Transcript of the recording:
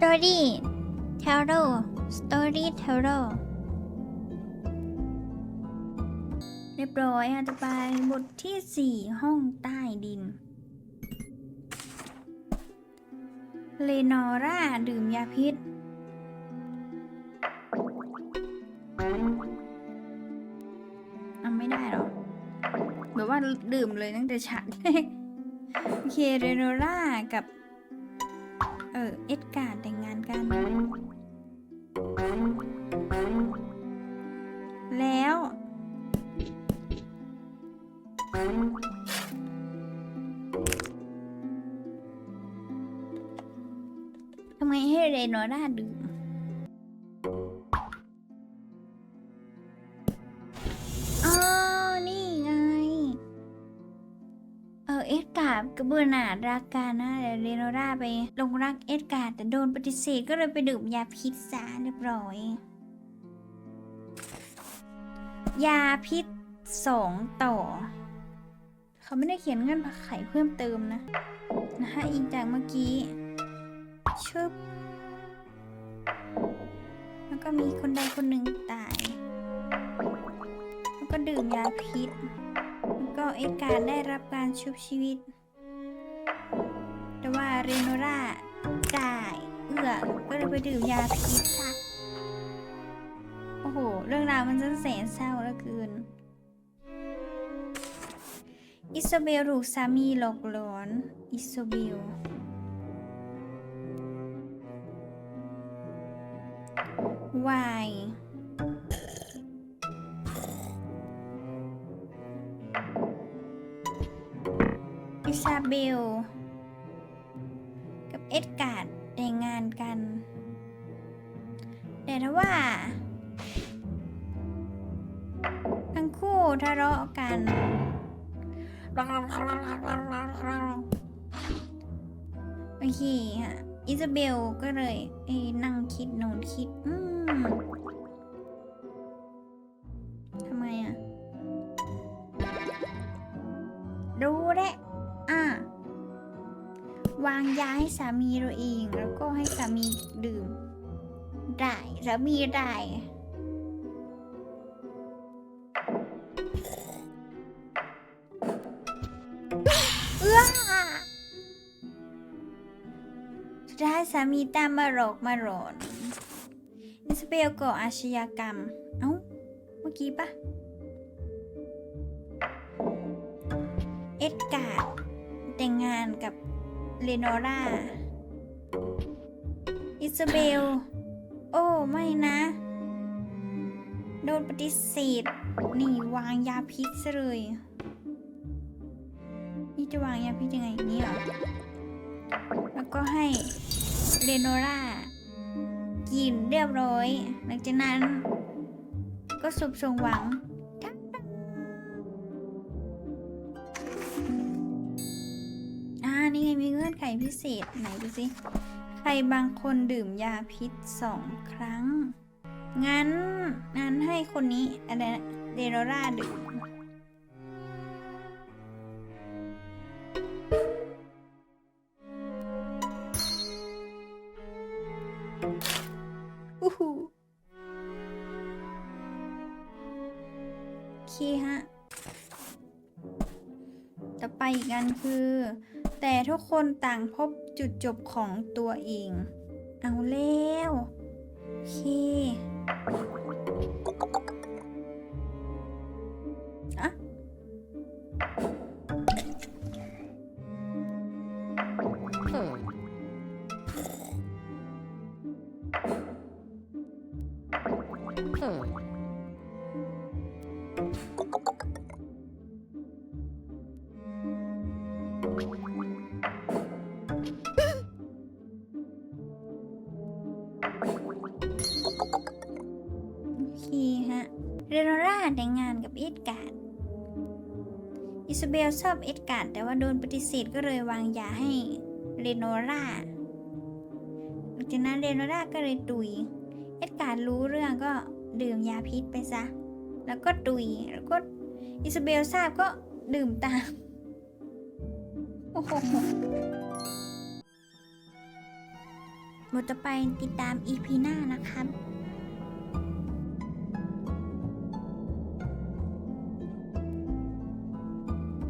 story teller story teller เรียบร้อยอาจจะไปบทที่ 4 ห้องใต้ดิน เลนอร่า ดื่มยาพิษ เอาไม่ได้หรอแบบว่าดื่มเลยตั้งแต่ฉากแรกโอเคเรโนล่ากับ เออ เอ็ดการ์ดแต่งงานกัน แล้ว ทำไมให้เรโนราดื่ม เอ็ดการ์ดกับเบอร์นาร์ดรักกันนะแต่เรโนราไปลงรักเอ็ดการ์ดแต่โดนปฏิเสธก็เลยไปดื่มยาพิษซะเรียบร้อย ยาพิษสองต่อ เขาไม่ได้เขียนเงื่อนไขเพิ่มเติมนะ นะคะอีกจากเมื่อกี้ชึบแล้วก็มีคนใดคนหนึ่งตาย แล้วก็ดื่มยาพิษ ก็เอ็ดการ์ได้รับการชุบชีวิต แต่ว่าเรโนราตายเอื้อก็เลยไปดื่มยาพิษค่ะโอ้โห เรื่องราวมันจะแสนเศร้าเหลือเกินอิซาเบลถูกสามีหลอกหลอน อิซาเบลว อิซาเบล กับเอ็ดการ์ดแต่งงานกัน แต่ถ้าว่า ทั้งคู่ทะเลาะกันโอเคฮะอิซาเบลก็เลยนั่งคิดน่นคิด อืมทำไมอะ รู้แหละ วางยาให้สามีเราเอง แล้วก็ให้สามีดื่ม ได้สามีได้เอื้อสุดท้ายสามีตามมาหลอกมาหลอนอิสเบลก่ออาชญากรรม เอ้า เมื่อกี้ปะเอ็ดการ์ดแต่งงานกับ เลโนราอิสเบล โอ้ ไม่นะ โดนปฏิเสธ นี่วางยาพิษซะเลย นี่จะวางยาพิษยังไงอย่างนี้เหรอ แล้วก็ให้เรโนรากินเรียบร้อย หลังจากนั้น ก็สุบสงหวัง พิเศษไหนดูสิ ใครบางคนดื่มยาพิษสองครั้ง งั้น งั้นให้คนนี้อะไรนะเรโนราดื่ม อู้หูโอเคฮะ ต่อไปอีกอันคือ แต่ทุกคนต่างพบจุดจบของตัวเอง เอาแล้วโอเค แต่งงานกับเอ็ดการ์ด อิซาเบลชอบเอ็ดการ์ดแต่ว่าโดนปฏิเสธก็เลยวางยาให้เรโนราหลังจากนั้นเรโนราก็เลยตุย เอ็ดการ์ดรู้เรื่องก็ดื่มยาพิษไปซะ แล้วก็ตุย แล้วก็อิซาเบลทราบก็ดื่มตาม โอ้โหบทต่อไปติดตาม EP หน้านะคะ